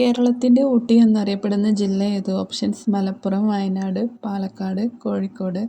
കേരളത്തിന്റെ ഊട്ടി എന്നറിയപ്പെടുന്ന ജില്ല ഏത്? Options Malappuram Wayanad Palakkad Kozhikode.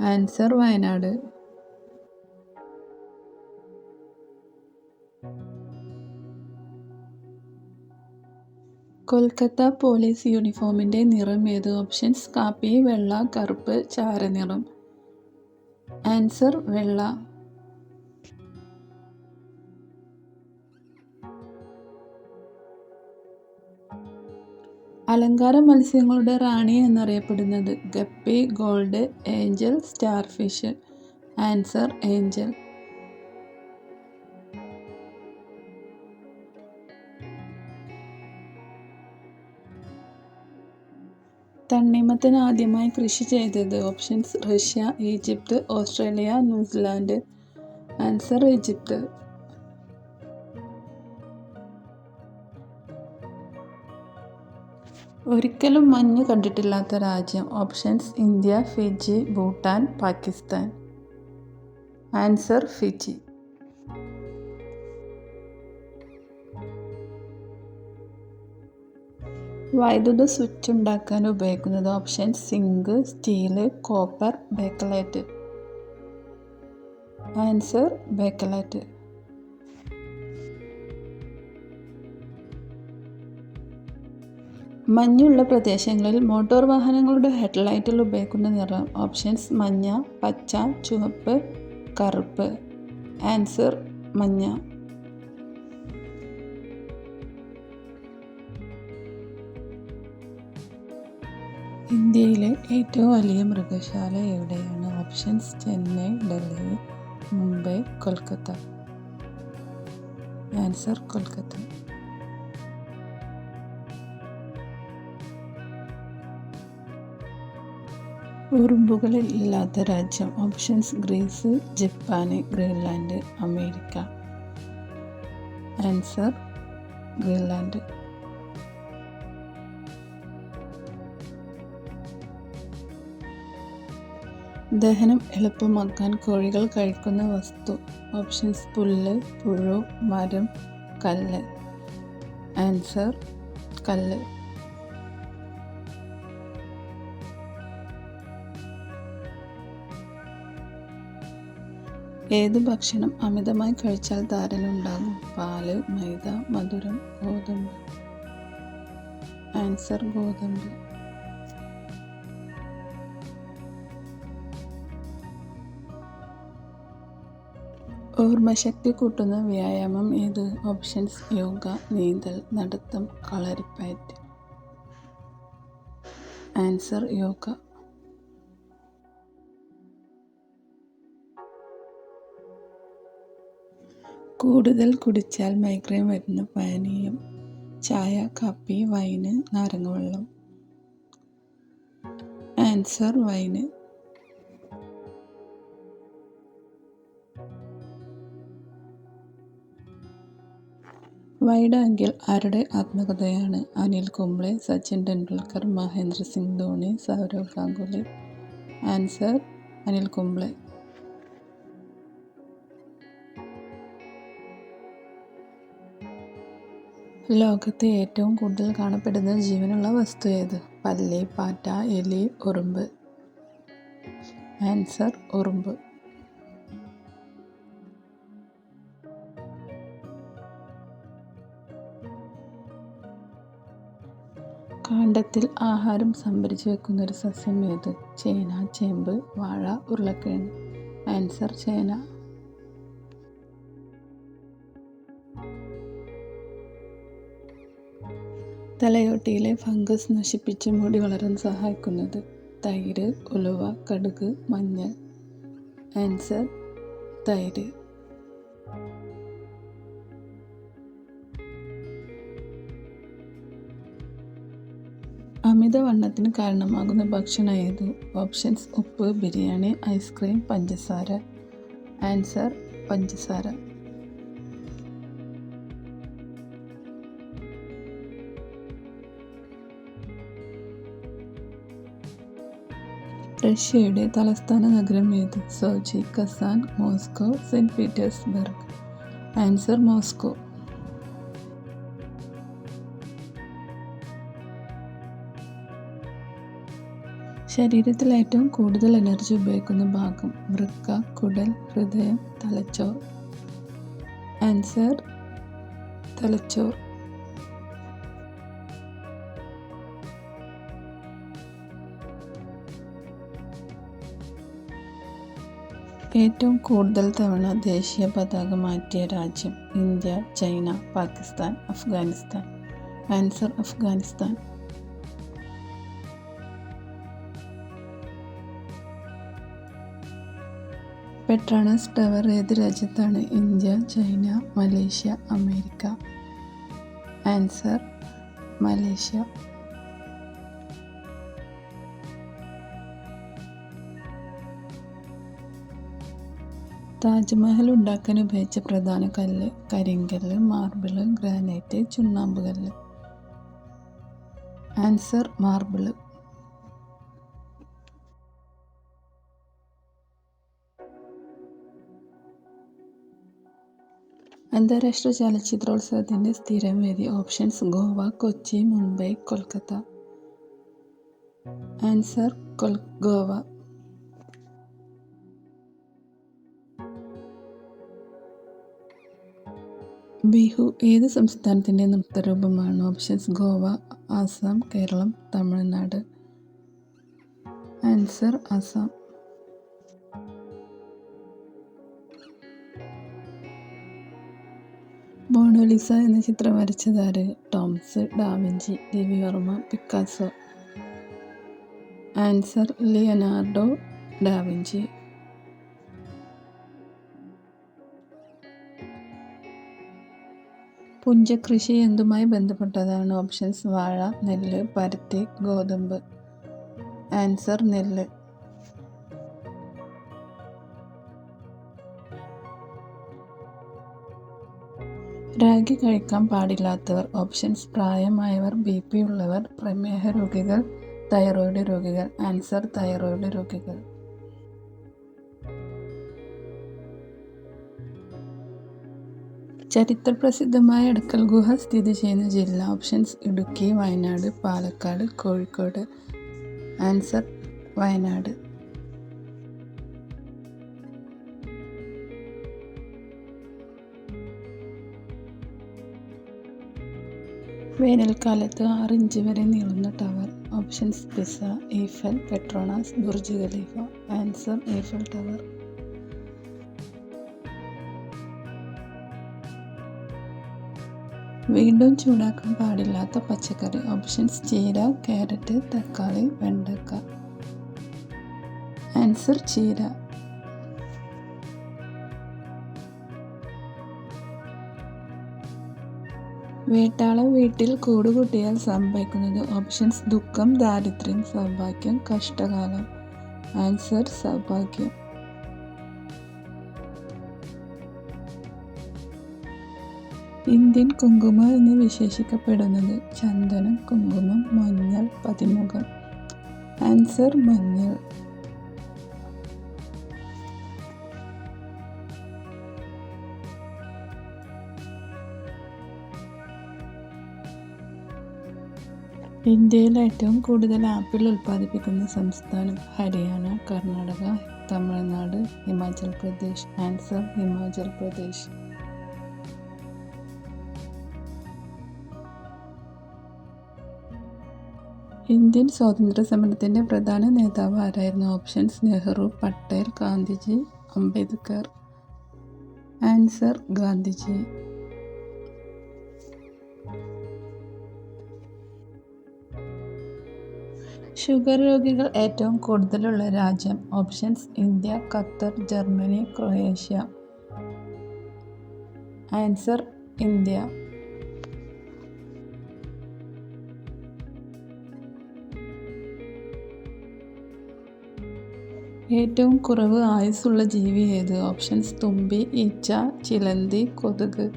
Answer Wayanad. Kolkata police യൂണിഫോമിന്റെ നിറം ഏത്? ഓപ്ഷൻസ് കാപ്പി വെള്ള കറുപ്പ് ചാരനിറം ആൻസർ വെള്ള. അലങ്കാര മത്സ്യങ്ങളുടെ റാണി എന്നറിയപ്പെടുന്നത്. Guppy gold angel starfish answer angel. തണ്ണിമത്തൻ ആദ്യമായി കൃഷി ചെയ്തത് options Russia Egypt Australia New Zealand. Answer Egypt. ഒരിക്കലും മഞ്ഞ് കണ്ടിട്ടില്ലാത്ത രാജ്യം. Options India Fiji Bhutan Pakistan. Answer Fiji. വൈദ്യുത സ്വിച്ച് ഉണ്ടാക്കാൻ ഉപയോഗിക്കുന്നത് option zinc steel copper Bakelite answer Bakelite മഞ്ഞുള്ള പ്രദേശങ്ങളിൽ മോട്ടോർ വാഹനങ്ങളുടെ ഹെഡ്ലൈറ്റിൽ ഉപയോഗിക്കുന്ന നിറം ഓപ്ഷൻസ് മഞ്ഞ പച്ച ചുവപ്പ് കറുപ്പ്. ആൻസർ മഞ്ഞ. ഇന്ത്യയിലെ ഏറ്റവും വലിയ മൃഗശാല എവിടെയാണ്? ഓപ്ഷൻസ് ചെന്നൈ ഡൽഹി മുംബൈ കൊൽക്കത്ത. ആൻസർ കൊൽക്കത്ത. ഉറുമ്പുകളിൽ ഇല്ലാത്ത രാജ്യം. Options Greece Japan Greenland America answer Greenland ദഹനം എളുപ്പമാക്കാൻ കോഴികൾ കഴിക്കുന്ന വസ്തു. ഓപ്ഷൻസ് പുല്ല് പുഴു മരം കല്ല്. ആൻസർ കല്ല്. ഏത് ഭക്ഷണം അമിതമായി കഴിച്ചാൽ ധാരണ പാൽ മൈദ മധുരം ഗോതമ്പ്. ആൻസർ ഗോതമ്പ്. ഓർമ്മശക്തി കൂട്ടുന്ന വ്യായാമം ഏത്? ഓപ്ഷൻസ് യോഗ നീന്തൽ നടത്തം കളരിപ്പയറ്റ്. ആൻസർ യോഗ. കൂടുതൽ കുടിച്ചാൽ മൈഗ്രെയിൻ വരുന്ന പാനീയം ചായ കാപ്പി വൈന് നാരങ്ങ ആൻസർ വൈന് വൈഡ് ആംഗിൾ ആരുടെ ആത്മകഥയാണ്? അനിൽ കുംബ്ലെ സച്ചിൻ ടെണ്ടുൽക്കർ മഹേന്ദ്ര സിംഗ് ധോണി സൗരവ് ഗാംഗുലി. ആൻസർ അനിൽ കുംബ്ലെ ലോകത്തെ ഏറ്റവും കൂടുതൽ കാണപ്പെടുന്ന ജീവനുള്ള വസ്തു ഏത്? പല്ലി പാറ്റ എലി ഉറുമ്പ്. ആൻസർ ഉറുമ്പ്. കാണ്ടത്തിൽ ആഹാരം സംഭരിച്ചു വെക്കുന്ന ഒരു സസ്യം ഏത്? ചേന ചേമ്പ് വാഴ ഉരുളക്കിഴങ്ങ്. ആൻസർ ചേന. തലയോട്ടിയിലെ ഫംഗസ് നശിപ്പിച്ച് മുടി വളരാൻ സഹായിക്കുന്നത്. തൈര് ഉലുവ കടുക് മഞ്ഞൾ. ആൻസർ തൈര്. അമിതവണ്ണത്തിന് കാരണമാകുന്ന ഭക്ഷണം ഏത്? ഓപ്ഷൻസ് ഉപ്പ് ബിരിയാണി ഐസ്ക്രീം പഞ്ചസാര. ആൻസർ പഞ്ചസാര. റഷ്യയുടെ തലസ്ഥാന നഗരം ഏത്? Sochi Kazan Moscow Saint Petersburg. Answer Moscow. ശരീരത്തിൽ ഏറ്റവും കൂടുതൽ എനർജി ഉപയോഗിക്കുന്ന ഭാഗം വൃക്ക കുടൽ ഹൃദയം തലച്ചോർ. ആൻസർ തലച്ചോർ. ഏറ്റവും കൂടുതൽ തവണ ദേശീയ പതാക മാറ്റിയ രാജ്യം India China Pakistan Afghanistan. Answer Afghanistan. Petronas tower ഏത് രാജ്യത്താണ്? India China Malaysia America. Answer Malaysia. Taj Mahal ഉണ്ടാക്കാൻ ഉപയോഗിച്ച പ്രധാന കല്ല് കരിങ്കല്ല് മാർബിൾ ഗ്രാനൈറ്റ് ചുണ്ണാമ്പ് കല്ല്. Answer marble. അന്താരാഷ്ട്ര ചലച്ചിത്രോത്സവത്തിന്റെ സ്ഥിരം വേദി ഓപ്ഷൻസ് ഗോവ കൊച്ചി മുംബൈ കൊൽക്കത്ത. ആൻസർ കൊൽ ഗോവ. ബിഹു ഏത് സംസ്ഥാനത്തിന്റെ നൃത്തരൂപമാണ് options Goa Assam Keralam Tamil Nadu? Answer Assam. Mona Lisa എന്ന ചിത്രം വരച്ചതാര് Toms da Vinci Ravi Varma Picasso. Answer Leonardo da Vinci. പുഞ്ചകൃഷി എന്തുമായി ബന്ധപ്പെട്ടതാണ്? ഓപ്ഷൻസ് വാഴ നെല്ല് പരുത്തി ഗോതമ്പ്. ആൻസർ നെല്ല്. രാഗി കഴിക്കാൻ പാടില്ലാത്തവർ ഓപ്ഷൻസ് പ്രായമായവർ ബി പി ഉള്ളവർ പ്രമേഹ രോഗികൾ തൈറോയിഡ് രോഗികൾ. ആൻസർ തൈറോയിഡ് രോഗികൾ. ചരിത്രപ്രസിദ്ധമായ എടക്കൽ ഗുഹ സ്ഥിതി ചെയ്യുന്ന ജില്ല ഓപ്ഷൻസ് ഇടുക്കി വയനാട് പാലക്കാട് കോഴിക്കോട്. ആൻസർ വയനാട്. വേനൽക്കാലത്ത് ആറ് ഇഞ്ച് വരെ നീളുന്ന tower. Options Pisa Eiffel Petronas Burj Khalifa. Answer Eiffel tower. വീണ്ടും ചൂടാക്കാൻ പാടില്ലാത്ത പച്ചക്കറി. ഓപ്ഷൻസ് ചീര ക്യാരറ്റ് തക്കാളി വെണ്ടക്ക. ആൻസർ ചീര. വേട്ടാള വീട്ടിൽ കൂടുകൂട്ടിയാൽ സംഭവിക്കുന്നത്. ഓപ്ഷൻസ് ദുഃഖം ദാരിദ്ര്യം സൗഭാഗ്യം കഷ്ടകാലം. ആൻസർ സൗഭാഗ്യം. ഇന്ത്യൻ കുങ്കുമം എന്ന് വിശേഷിക്കപ്പെടുന്നത് ചന്ദനം കുങ്കുമം മഞ്ഞൾ പതിമുഖം. ആൻസർ മഞ്ഞൾ. ഇന്ത്യയിൽ ഏറ്റവും കൂടുതൽ ആപ്പിൾ ഉൽപ്പാദിപ്പിക്കുന്ന സംസ്ഥാനം ഹരിയാന കർണാടക തമിഴ്നാട് ഹിമാചൽ പ്രദേശ്. ആൻസർ ഹിമാചൽ പ്രദേശ്. ഇന്ത്യൻ സ്വാതന്ത്ര്യ സമരത്തിന്റെ പ്രധാന നേതാവ് ആരായിരുന്നു? Options Nehru Patel Gandhiji Ambedkar. Answer Gandhiji. Sugar രോഗികൾ ഏറ്റവും കൂടുതലുള്ള രാജ്യം options India Qatar Germany Croatia. Answer India. ഏറ്റവും കുറവ് ആയുസ്സുള്ള ജീവി ഏത്? ഓപ്ഷൻസ് തുമ്പി ഈച്ച ചിലന്തി കൊതുക്.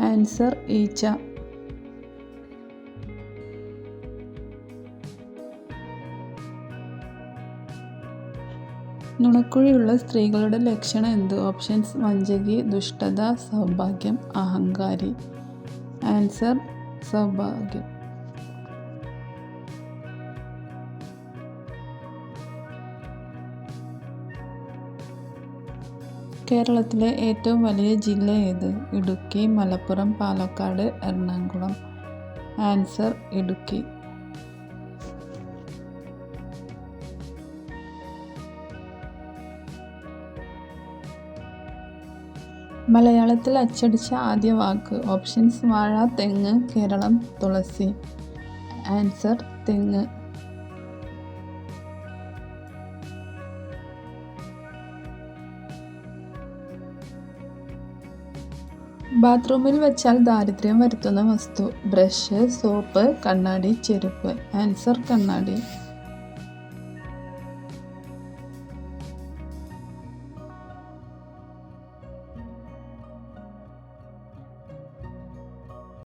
ആൻസർ ഈച്ച. നുണക്കുഴിയുള്ള സ്ത്രീകളുടെ ലക്ഷണം എന്ത്? ഓപ്ഷൻസ് വഞ്ചകി ദുഷ്ടത സൗഭാഗ്യം അഹങ്കാരി. ആൻസർ സൗഭാഗ്യം. കേരളത്തിലെ ഏറ്റവും വലിയ ജില്ല ഏത്? ഇടുക്കി മലപ്പുറം പാലക്കാട് എറണാകുളം. ആൻസർ ഇടുക്കി. മലയാളത്തിൽ അച്ചടിച്ച ആദ്യ വാക്ക് ഓപ്ഷൻസ് വാഴ തെങ്ങ് കേരളം തുളസി. ആൻസർ തെങ്ങ്. ബാത്റൂമിൽ വെച്ചാൽ ദാരിദ്ര്യം വരുത്തുന്ന വസ്തു. ബ്രഷ് സോപ്പ് കണ്ണാടി ചെരുപ്പ്. ആൻസർ കണ്ണാടി.